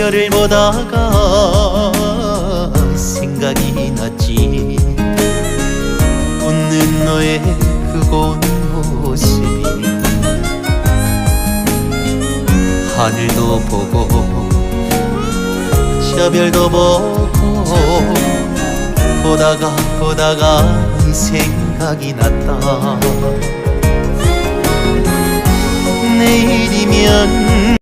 너를 보다가 생각이 났지. 웃는 너의 그 고운 모습이 하늘도 보고 저 별도 보고 보다가 보다가 생각이 났다.